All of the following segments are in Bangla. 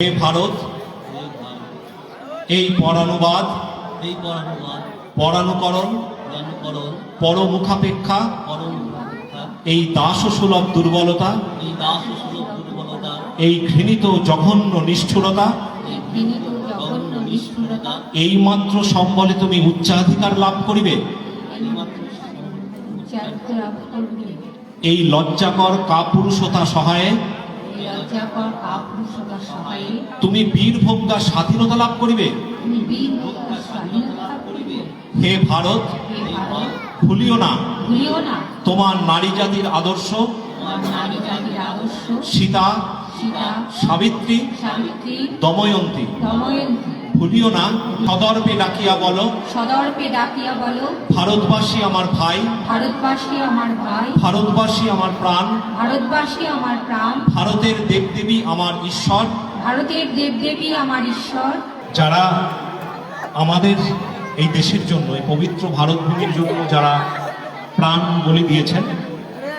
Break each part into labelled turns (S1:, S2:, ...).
S1: হে ভারত এই পরানুবাদ
S2: এই পরানুবাদ
S1: পরানুকরণ
S2: অনুকরণ
S1: পরমুখাপেক্ষা
S2: পরম
S1: এই দাস সুলভ দুর্বলতা
S2: এই দাস সুলভ দুর্বলতা
S1: এই ঘৃণিত জঘন্য নিষ্ঠুরতা
S2: এই ঘৃণিত জঘন্য নিষ্ঠুরতা
S1: এই মাত্র সম্বলে তুমি উচ্চাধিকার লাভ করবে। এই লজ্জাকর কাপুরুষতা সহায়ে তুমি
S3: বীর ভোক্তা স্বাধীনতা লাভ করিবে?
S1: হে ভারত, ভুলিও না। তোমার নারী জাতির আদর্শ, সীতা, সাবিত্রী, দময়ন্তী। ভুলিও না। সদর্পে ডাকিয়া বলো
S3: সদর্পে ডাকিয়া বলো
S1: ভারতবাসী আমার ভাই
S3: ভারতবাসী আমার ভাই
S1: ভারতবাসী আমার প্রাণ
S3: ভারতবাসী আমার প্রাণ
S1: ভারতের দেবদেবী আমার ঈশ্বর
S3: ভারতের দেবদেবী আমার ঈশ্বর
S1: যারা আমাদের এই দেশের জন্য এই পবিত্র ভারত ভূমির জন্য যারা প্রাণ বলি দিয়েছেন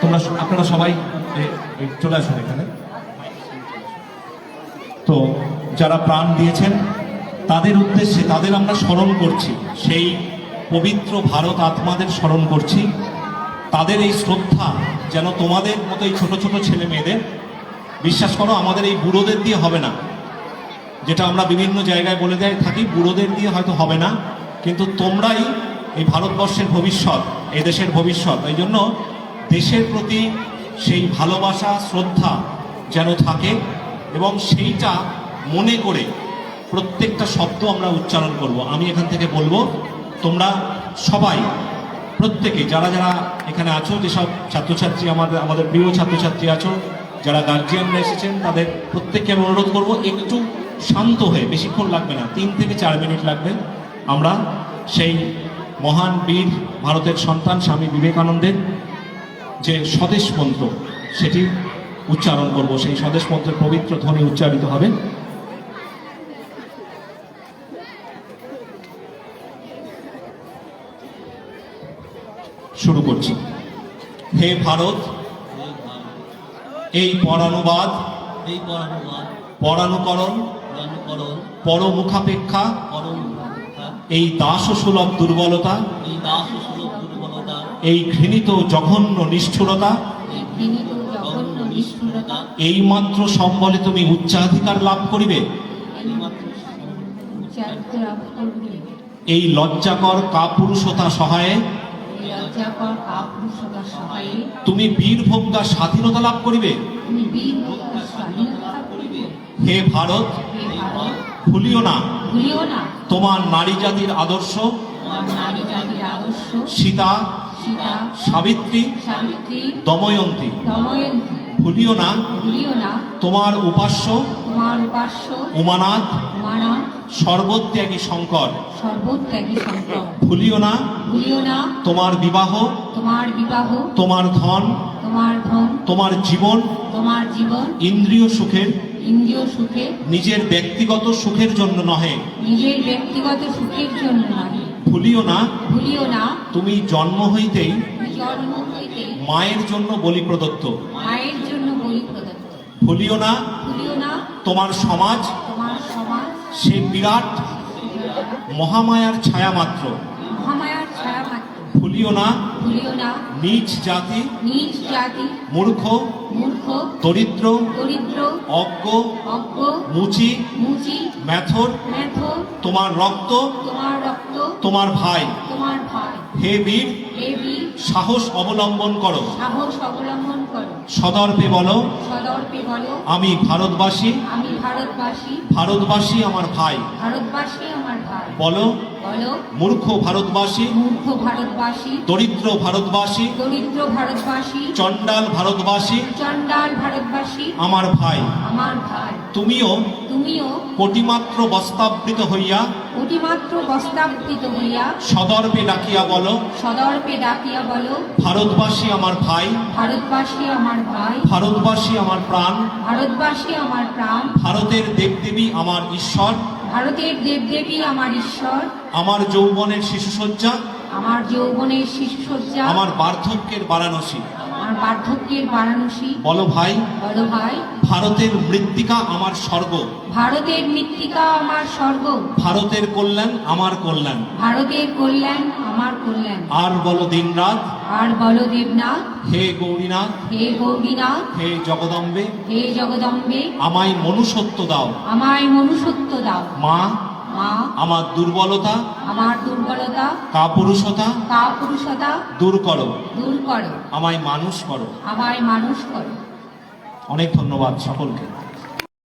S1: তোমরা আপনারা সবাই চলে আসুন এখানে। তো যারা প্রাণ দিয়েছেন তাদের উদ্দেশ্যে তাদের আমরা স্মরণ করছি। সেই পবিত্র ভারত আত্মাদের স্মরণ করছি। তাদের এই শ্রদ্ধা যেন তোমাদের মতো এই ছোট ছোট ছেলে মেয়েদের, বিশ্বাস করো আমাদের এই বুড়োদের দিয়ে হবে না। যেটা আমরা বিভিন্ন জায়গায় বলে দেয় থাকি, বুড়োদের দিয়ে হয়তো হবে না। কিন্তু তোমরাই এই ভারতবর্ষের ভবিষ্যৎ, এই দেশের ভবিষ্যৎ। এই জন্য দেশের প্রতি সেই ভালোবাসা, শ্রদ্ধা যেন থাকে এবং সেইটা মনে করে প্রত্যেকটা শব্দ আমরা উচ্চারণ করব। আমি এখান থেকে বলব, তোমরা সবাই, প্রত্যেকে, যারা যারা এখানে আছো, যেসব ছাত্রছাত্রী আমাদের আমাদের প্রিয় ছাত্রছাত্রী আছো, যারা গার্জিয়ানরা এসেছেন, তাদের প্রত্যেককে আমি অনুরোধ করব, একটু শান্ত হয়ে, বেশিক্ষণ লাগবে না, তিন থেকে চার মিনিট লাগবে। আমরা সেই মহান বীর ভারতের সন্তান স্বামী বিবেকানন্দের যে স্বদেশ মন্ত্র, সেটি উচ্চারণ করব। সেই স্বদেশ মন্ত্রের পবিত্র ধ্বনি উচ্চারিত হবে। শুরু করছি। হে ভারত এই পরানুবাদ
S2: এই পরানুবাদ
S1: পরানুকরণ পরমুখাপেক্ষা
S2: পরম
S1: এই দাস সুলভ দুর্বলতা
S2: এই দাস সুলভ দুর্বলতা
S1: এই ঘৃণিত জঘন্য নিষ্ঠুরতা
S3: এই ঘৃণিত জঘন্য নিষ্ঠুরতা
S1: এই মাত্র সম্বলে তুমি উচ্চাধিকার লাভ করিবে। এই লজ্জাকর কাপুরুষতা সহায়ে তুমি বীরভোগ্যা স্বাধীনতা লাভ করিবে? হে ভারত, ভুলিও না। তোমার নারী জাতির আদর্শ, সীতা, সাবিত্রী, দময়ন্তী। ভুলিও না।
S3: ভুলিও না।
S1: তোমার উপাস্য
S3: তোমার উপাস্য
S1: উমানাথ
S3: মানা
S1: সর্বত্যাগী শঙ্কর।
S3: সর্বত্যাগী
S1: ভুলিও না।
S3: ভুলিও না।
S1: তোমার বিবাহ
S3: তোমার বিবাহ
S1: তোমার ধন
S3: তোমার ধন
S1: তোমার জীবন
S3: তোমার জীবন
S1: ইন্দ্রিয় সুখের
S3: ইন্দ্রিয় সুখে
S1: নিজের ব্যক্তিগত সুখের জন্য নহে।
S3: নিজের ব্যক্তিগত সুখের জন্য নয়
S1: ভুলিও না।
S3: ভুলিও না।
S1: তুমি জন্ম হইতেই
S3: জন্ম হইতে
S1: মায়ের জন্য বলি প্রদত্ত
S3: মায়ের
S1: ভুলিও না। তোমার সমাজ সে বিরাট মহামায়ার ছায়া মাত্র। ভুলিও না। নিজ জাতি
S3: নিজ জাতি।
S1: মূর্খ
S3: মূর্খ।
S1: দরিদ্র
S3: দরিদ্র।
S1: অজ্ঞ
S3: অজ্ঞ।
S1: মুচি
S3: মুচি।
S1: ম্যাথর
S3: মেথর
S1: তোমার রক্ত
S3: তোমার রক্ত।
S1: তোমার ভাই। হে বীর সাহস অবলম্বন করো।
S3: সাহস অবলম্বন করো।
S1: সদর্পে বলো
S3: সদর্পে বলো
S1: আমি ভারতবাসী।
S3: আমি ভারতবাসী।
S1: ভারতবাসী আমার ভাই।
S3: ভারতবাসী আমার ভাই।
S1: বলো মূর্খ ভারতবাসী
S3: মূর্খ ভারতবাসী
S1: দরিদ্র ভারতবাসী
S3: দরিদ্র ভারতবাসী
S1: চণ্ডাল ভারতবাসী
S3: চণ্ডাল ভারতবাসী
S1: আমার ভাই।
S3: আমার ভাই।
S1: তুমিও
S3: তুমিও
S1: কোটিমাত্র বস্তাবৃত হইয়া
S3: অতিমাত্র বস্তাবৃত হইয়া
S1: সদর্পে ডাকিয়া বলো।
S3: সদর্পে ডাকিয়া বলো।
S1: ভারতবাসী আমার ভাই।
S3: ভারতবাসী আমার ভাই।
S1: ভারতবাসী আমার প্রাণ।
S3: ভারতবাসী আমার প্রাণ।
S1: ভারতের দেবদেবী আমার ঈশ্বর।
S3: ভারতের দেবদেবী আমার ঈশ্বর।
S1: আমার যৌবনের শিশুসজ্জা।
S3: আমার যৌবনের শিশুসজ্জা।
S1: আমার বার্ধক্যের বারাণসী।
S3: আমার বার্ধক্যের বারাণসী।
S1: বলো ভাই
S3: বলো ভাই।
S1: ভারতের মৃত্তিকা আমার স্বর্গ।
S3: ভারতের মৃত্তিকা আমার স্বর্গ।
S1: ভারতের কল্যাণ আমার কল্যাণ।
S3: ভারতের কল্যাণ আমার কল্যাণ।
S1: আর বলো দিনরাত।
S3: আর বলো দেবনাথ
S1: হে গৌরীনাথ
S3: হে গৌরীনাথ
S1: হে জগদম্বে
S3: হে জগদম্বে
S1: আমায় মনুষ্যত্ব দাও।
S3: আমায় মনুষ্যত্ব দাও।
S1: মা
S3: মা
S1: আমার দুর্বলতা
S3: আমার দুর্বলতা
S1: কাপুরুষতা
S3: কাপুরুষতা
S1: দূর করো।
S3: দূর করো।
S1: আমায় মানুষ করো।
S3: আমায় মানুষ করো।
S1: অনেক ধন্যবাদ সকলকে।